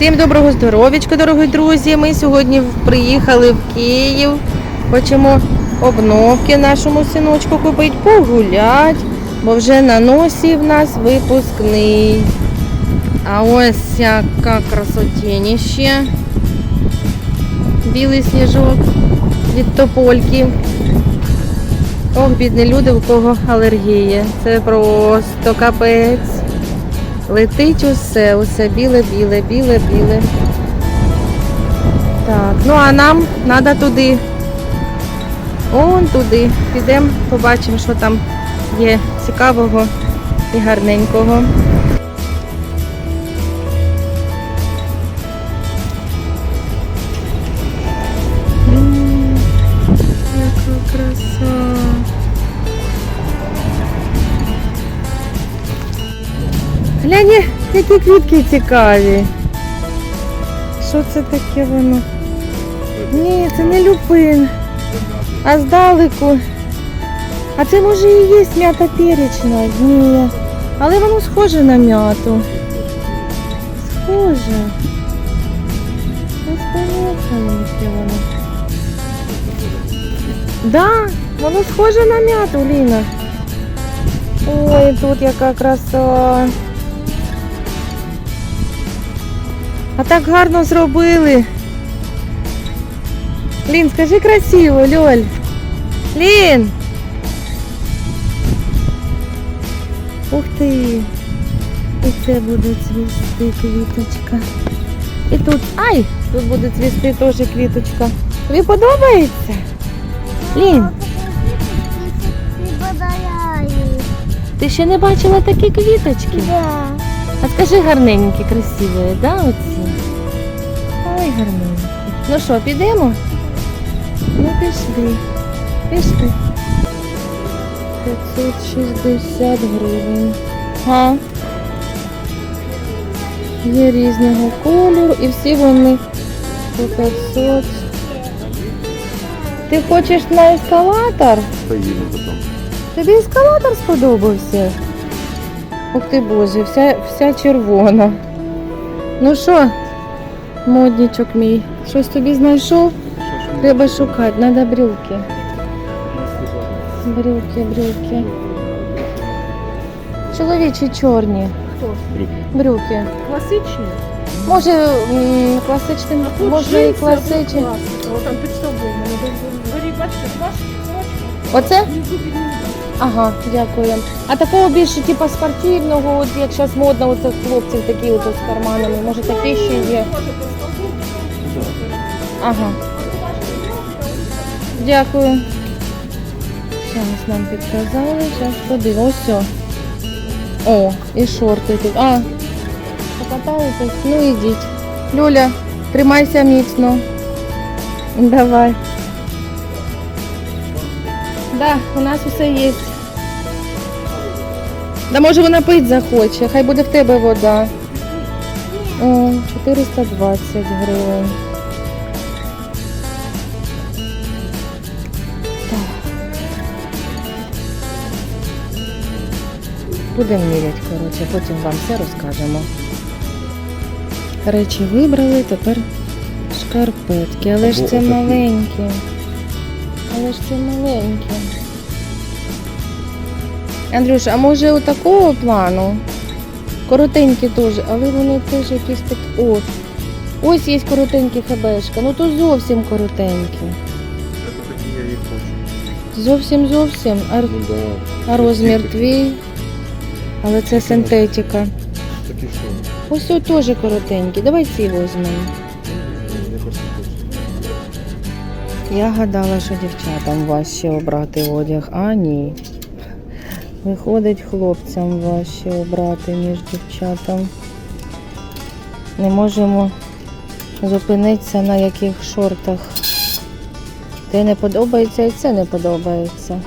Всім доброго здоров'ячка, дорогі друзі. Ми сьогодні приїхали в Київ. Хочемо обновки нашому синочку купити, погулять, бо вже на носі в нас випускний. А ось яка красотініще. Білий сніжок від топольки. Ох, бідні люди, у кого алергія. Це просто капець. Летить усе, усе біле, біле, біле, біле. Так, ну а нам треба туди. Он туди. Підемо, побачимо, що там є цікавого і гарненького. Глянь, які квітки цікаві. Що це таке воно? Ні, це не люпин. А здалеку. А це може і є м'ята перечна. Ні. Але воно схоже на м'яту. Схоже. Ось воно. Да, воно схоже на м'яту, Ліна. Ой, тут яка краса. А так гарно зробили. Лін, скажи красиво, Льоль. Лін. Ух ти. І це буде цвісти квіточка. І тут, ай, тут буде цвісти теж квіточка. Тобі подобається? Лін, ти ще не бачила такі квіточки? Да. А скажи гарненькі, красиві, да, оці? Ой, гарненькі. Ну що, підемо? Ну пішли. Пішли. 560 гривень. Га. Є різного кольору і всі вони по 500. Ти хочеш на ескалатор? Поїдемо потім. Тобі ескалатор сподобався? Ух ти боже, вся, вся червона. Ну що, модничок мій, щось тобі знайшов? Треба шукати, треба брюки. Брюки, брюки. Чоловічі чорні Хто? брюки. Класичні? Може м, класичним, може і класичні. О, там під собою. Оце? Ага, дякую. А такого більше, типу, спортивного, от як зараз модно, у цих хлопців такі от з карманами. Може такі ще є. Ага. Дякую. Зараз нам підказали, зараз о. О, і шорти тут. А, покатаєтесь? Ну ідіть. Люля, тримайся міцно. Давай. Да, у нас усе є. Да може вона пить захоче, хай буде в тебе вода. О, 420 гривень. Будемо міряти, коротше, потім вам все розкажемо. Речі вибрали, тепер шкарпетки, але ж це маленькі. Але ж це маленькі. Андрюш, а може у такого плану? Коротенькі теж, але вони теж якісь такі. О, ось є коротенькі хебешка. Ну то зовсім коротенькі. Це такі я їх хочу. Зовсім зовсім. А, Ну да. а розмір твій. Але це синтетика. Такі що? Ось теж коротенькі. Давай ці візьмемо. Я гадала, що дівчатам важче обрати одяг, а ні. Виходить, хлопцям важче обрати, ніж дівчатам. Не можемо зупинитися на яких шортах. Те не подобається і це не подобається.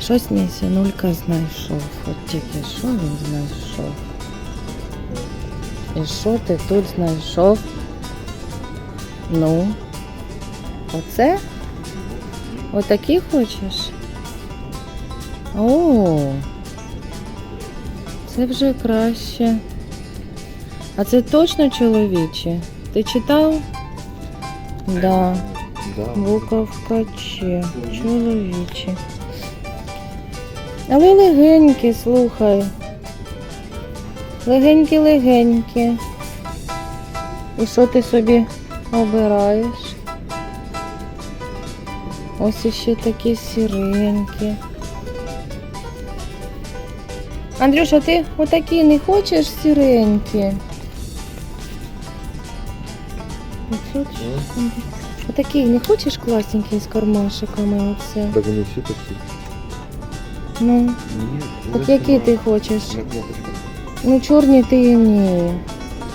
Щось мій синулька знайшов. От тільки що він знайшов. І що ти тут знайшов? Ну, оце? Отакі хочеш? О, це вже краще. А це точно чоловічі? Ти читав? Да. Буковка Ч. Чоловічі. Але легенькі, слухай. Легенькі-легенькі. І що ти собі обираєш? Ось іще такі сіренькі. Андрюша, ти отакі не хочеш сіренькі? Отакі не хочеш класненькі з кармашиками оце? Так вони всі такі. Ну, Ні. так які ти хочеш? Ну, чорні ти ні.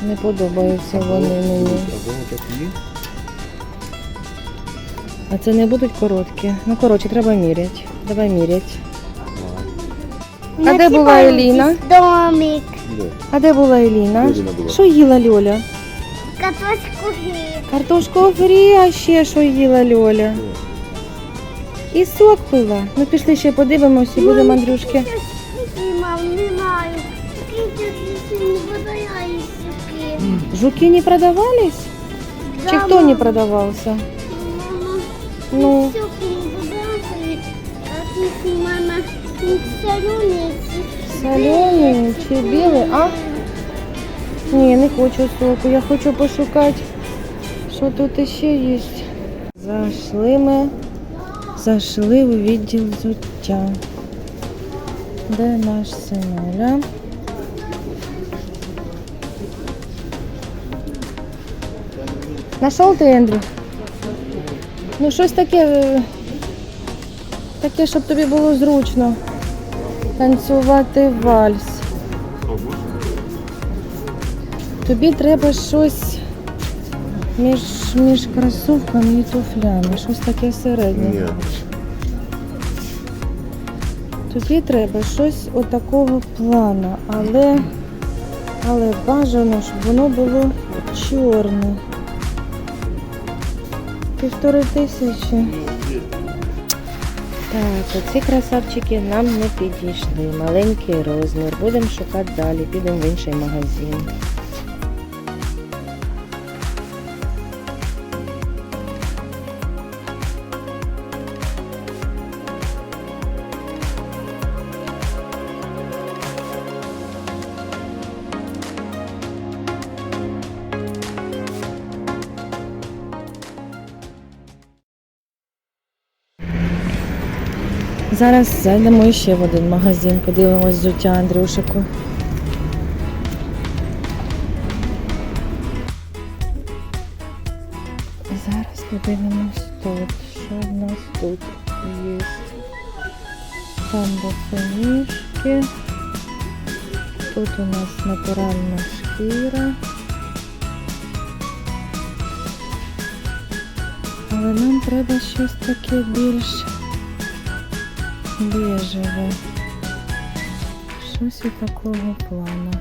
Не подобаються вони мені. А це не будуть короткі. Ну, коротше, треба міряти. Давай міряти. А де була Еліна? Домик. А де була Еліна? Що їла Льоля? Картошку гриб. Картошку фрі, а ще що їла Льоля? І сок пила. Ну пішли ще подивимося і будемо Андрюшки. Жуки не продавались? Чи хто не продавався? Мама, Ну. суки не видаю. А ти, мама, не соленые. Солений чи білий? А? Ні, не хочу соку. Я хочу пошукати, що тут іще є. Зайшли ми, зайшли у відділ взуття. Де наш синуля? Нашов ти, Ендрю? Ну, щось таке, е, таке, щоб тобі було зручно танцювати вальс. Тобі треба щось між, між кросівками і туфлями, щось таке середнє. Ні. Тобі треба щось отакого плану, але, але бажано, щоб воно було чорне. Півтори тисячі. Так, оці красавчики нам не підійшли. Маленький розмір. Будемо шукати далі. Підемо в інший магазин. Зараз зайдемо ще в один магазин, подивимось взуття Андрюшику. Зараз подивимось тут. Що в нас тут є? Там босоніжки. Тут у нас натуральна шкіра. Але нам треба щось таке більш бежеве. Щось і такого плану.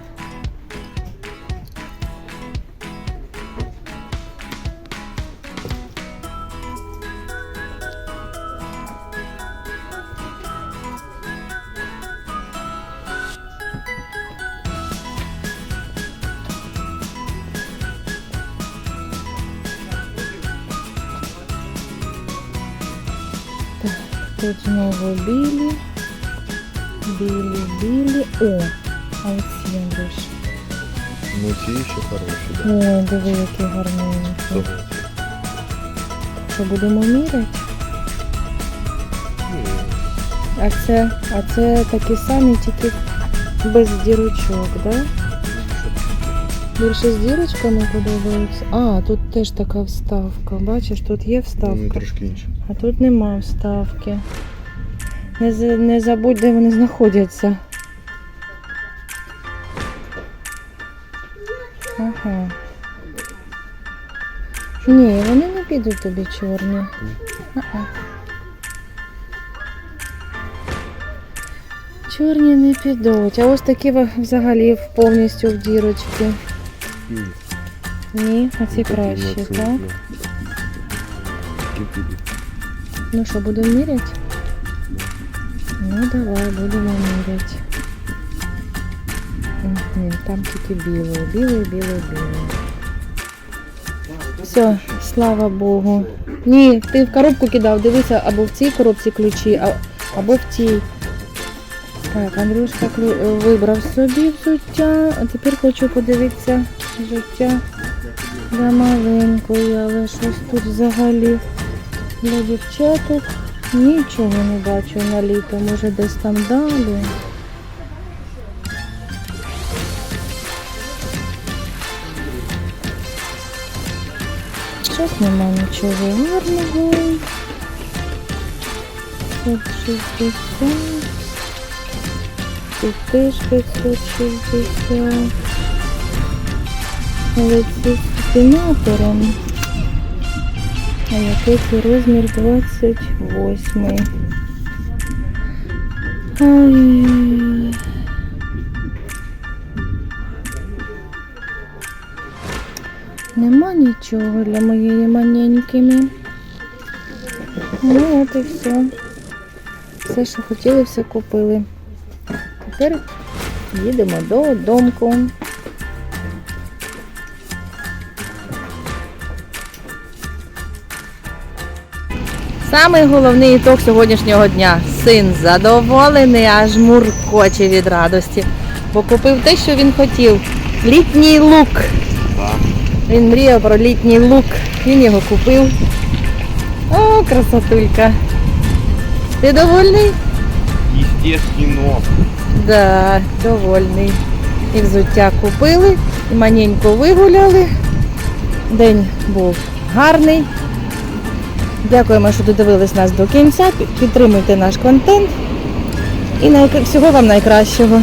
Тут знову білі. Білі, білі. О, а оці Андрюш. Ну ці ще хороші, да. Ой, диви, які гарненькі. Що будемо міряти? А це, а це такі самі, тільки без дірочок, да? Більше з дірочками подобаються. А, тут теж така вставка. Бачиш, тут є вставка, трошки інші. А тут нема вставки. Не, не забудь, де вони знаходяться. Ага. Ні, вони не підуть тобі чорні. Ага. Чорні не підуть. А ось такі взагалі повністю в дірочки. Ні. Оці Такі, кращі, ну, так? ну, Такі підуть. Ну що, будемо міряти? Ну давай, будемо міряти. Мгм, Там тільки біле, біле, біле, біле. Все, слава Богу. Ні, ти в коробку кидав, дивися, або в цій коробці ключі, або в тій. Так, Андрюшка вибрав собі взуття, а тепер хочу подивитися взуття для маленької, але щось тут взагалі для дівчаток нічого не бачу на літо, може десь там далі. Щось нема нічого гарного. 560. Тут теж 560. Але це з спінатором. А який це розмір 28. Ой. Нема нічого для моєї маненькими. Ну от і все. Все, що хотіли, все купили. Тепер їдемо додомку. Самий головний ітог сьогоднішнього дня. Син задоволений, аж муркоче від радості. Бо купив те, що він хотів. Літній лук. Він мріяв про літній лук. Він його купив. О, красотулька. Ти довольний? Естественно. Да, довольний. І взуття купили, і маненько вигуляли. День був гарний. Дякуємо, що додивились нас до кінця. Підтримуйте наш контент. І всього вам найкращого.